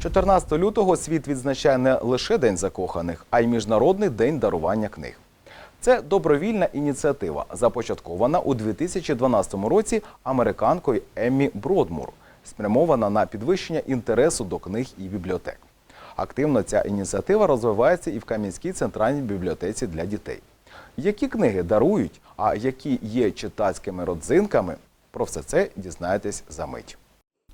14 лютого світ відзначає не лише День закоханих, а й Міжнародний день дарування книг. Це добровільна ініціатива, започаткована у 2012 році американкою Еммі Бродмур, спрямована на підвищення інтересу до книг і бібліотек. Активно ця ініціатива розвивається і в Кам'янській центральній бібліотеці для дітей. Які книги дарують, а які є читацькими родзинками, про все це дізнаєтесь за мить.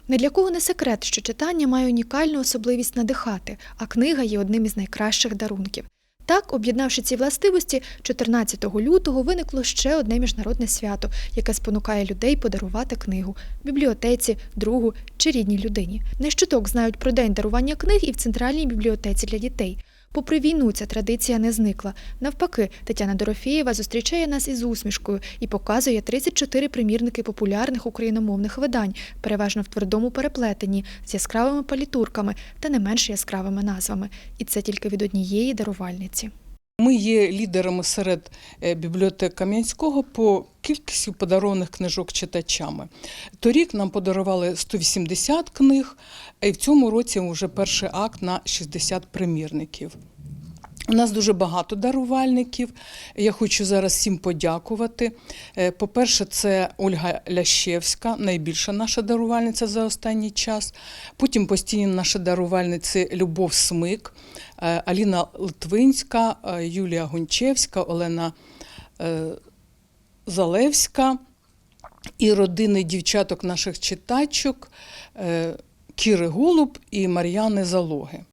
Не для кого не секрет, що читання має унікальну особливість надихати, а книга є одним із найкращих дарунків. Так, об'єднавши ці властивості, 14 лютого виникло ще одне міжнародне свято, яке спонукає людей подарувати книгу бібліотеці, другу чи рідній людині. Не щоток знають про день дарування книг і в центральній бібліотеці для дітей. Попри війну, ця традиція не зникла. Навпаки, Тетяна Дорофєєва зустрічає нас із усмішкою і показує 34 примірники популярних україномовних видань, переважно в твердому переплетенні, з яскравими палітурками та не менш яскравими назвами. І це тільки від однієї дарувальниці. Ми є лідерами серед е, бібліотек Кам'янського по кількості подарованих книжок читачами. Торік нам подарували 180 книг, і в цьому році вже перший акт на 60 примірників. У нас дуже багато дарувальників. Я хочу зараз всім подякувати. Е, По-перше, це Ольга Лящевська, найбільша наша дарувальниця за останній час. Потім постійні наші дарувальниці Любов Смик, е, Аліна Литвинська, е, Юлія Гончевська, Олена Залевська і родини дівчаток наших читачок Кіри Голуб і Мар'яни Залоги.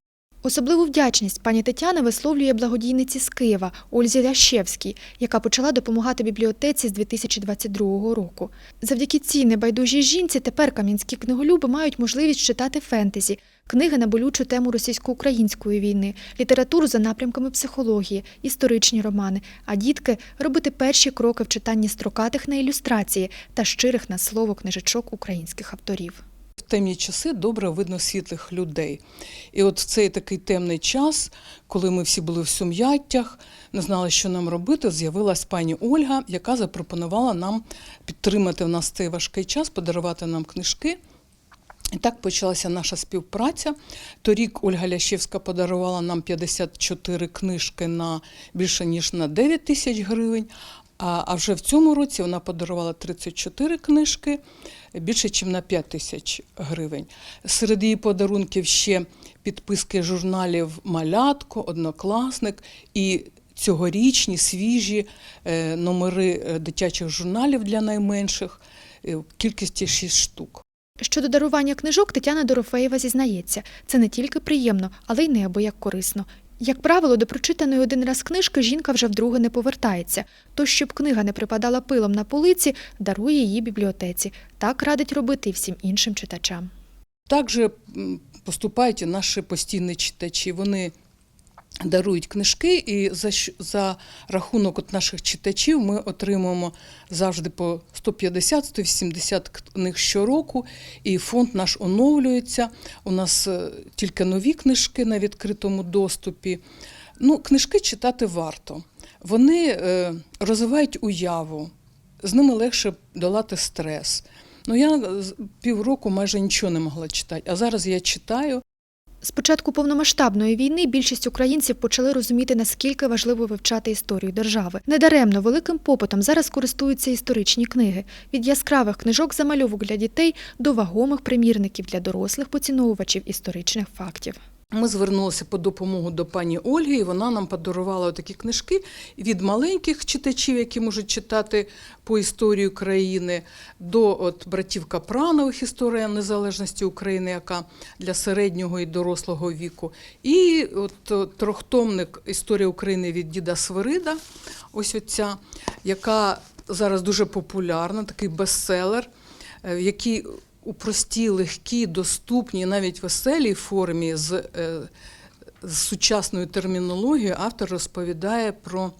Особливу вдячність пані Тетяна висловлює благодійниці з Києва Ользі Лящевській, яка почала допомагати бібліотеці з 2022 року. Завдяки цій небайдужій жінці тепер кам'янські книголюби мають можливість читати фентезі, книги на болючу тему російсько-української війни, літературу за напрямками психології, історичні романи, а дітки робити перші кроки в читанні строкатих на ілюстрації та щирих на слово книжечок українських авторів. Темні часи добре видно світлих людей. І от в цей такий темний час, коли ми всі були в сум'яттях, не знали, що нам робити, з'явилась пані Ольга, яка запропонувала нам підтримати в нас цей важкий час, подарувати нам книжки. І так почалася наша співпраця. Торік Ольга Лящевська подарувала нам 54 книжки на більше ніж на 9 тисяч гривень. А а вже в цьому році вона подарувала 34 книжки більше, ніж на 5 тисяч гривень. Серед її подарунків ще підписки журналів Малятко, Однокласник і цьогорічні свіжі е, номери е, дитячих журналів для найменших е, в кількості 6 штук. Щодо дарування книжок, Тетяна Дорофеєва зізнається, це не тільки приємно, але й неабияк корисно. Як правило, до прочитаної один раз книжки жінка вже вдруге не повертається. Тож, щоб книга не припадала пилом на полиці, дарує її бібліотеці. Так радить робити всім іншим читачам. Також поступають і наші постійні читачі. Вони дарують книжки, і за, за рахунок от наших читачів ми отримуємо завжди по 150-180 книг щороку, і фонд наш оновлюється. У нас е, тільки нові книжки на відкритому доступі. Ну, книжки читати варто. Вони е, розвивають уяву, з ними легше долати стрес. Ну, я півроку майже нічого не могла читати, а зараз я читаю. З початку повномасштабної війни більшість українців почали розуміти, наскільки важливо вивчати історію держави. Недаремно великим попитом зараз користуються історичні книги від яскравих книжок замальовок для дітей до вагомих примірників для дорослих поціновувачів історичних фактів. Ми звернулися по допомогу до пані Ольги, і вона нам подарувала такі книжки від маленьких читачів, які можуть читати по історії країни, до от братів Капранових історія незалежності України, яка для середнього і дорослого віку. І от о, трьохтомник Історія України від діда Свирида, ось оця, яка зараз дуже популярна, такий бестселер, е, який у простій, легкій, доступній, навіть веселій формі з, е, з сучасною термінологією автор розповідає про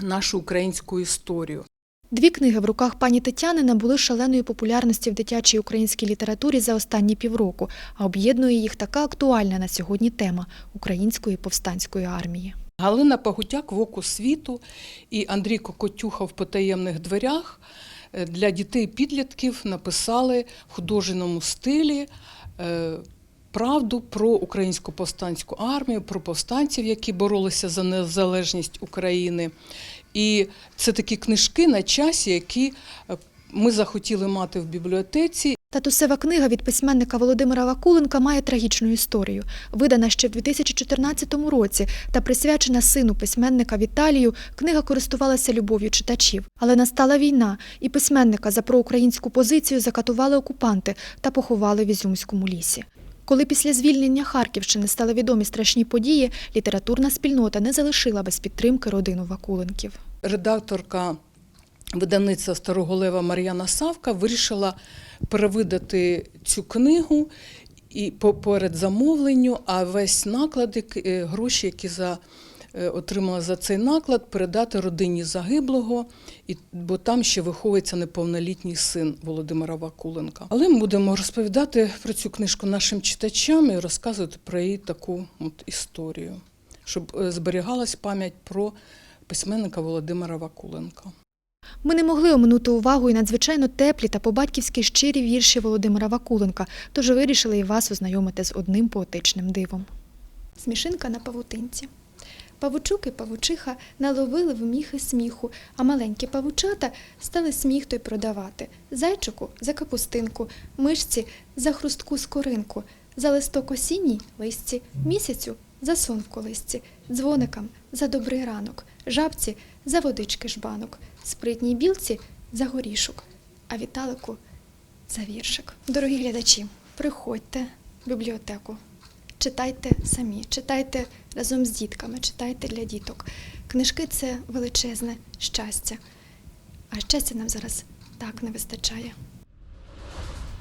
нашу українську історію. Дві книги в руках пані Тетяни набули шаленої популярності в дитячій українській літературі за останні півроку, а об'єднує їх така актуальна на сьогодні тема української повстанської армії. Галина Пагутяк в оку світу і Андрій Кокотюха в потаємних дверях для дітей-підлітків написали в художньому стилі е, правду про українську повстанську армію, про повстанців, які боролися за незалежність України. І це такі книжки на часі, які е, ми захотіли мати в бібліотеці. Татусева книга від письменника Володимира Вакуленка має трагічну історію. Видана ще в 2014 році та присвячена сину письменника Віталію, книга користувалася любов'ю читачів. Але настала війна, і письменника за проукраїнську позицію закатували окупанти та поховали в Ізюмському лісі. Коли після звільнення Харківщини стали відомі страшні події, літературна спільнота не залишила без підтримки родину Вакуленків. редакторка видавництва Старого Лева Мар'яна Савка вирішила перевидати цю книгу і по передзамовленню, а весь наклад, е, гроші, які за, е, отримала за цей наклад, передати родині загиблого, і, бо там ще виховується неповнолітній син Володимира Вакуленка. Але ми будемо розповідати про цю книжку нашим читачам і розказувати про її таку от історію, щоб е, зберігалась пам'ять про письменника Володимира Вакуленка. Ми не могли оминути увагу і надзвичайно теплі та по-батьківськи щирі вірші Володимира Вакуленка, тож вирішили і вас ознайомити з одним поетичним дивом. Смішинка на павутинці. Павучук і павучиха наловили в міхи сміху, а маленькі павучата стали сміх той продавати. Зайчику за капустинку, мишці за хрустку скоринку, за листок осінній листці, місяцю за сон в колисці, дзвоникам за добрий ранок, жабці за водички жбанок, спритній білці за горішок, а Віталику за віршик. Дорогі глядачі, приходьте в бібліотеку. Читайте самі, читайте разом з дітками, читайте для діток. Книжки це величезне щастя. А щастя нам зараз так не вистачає.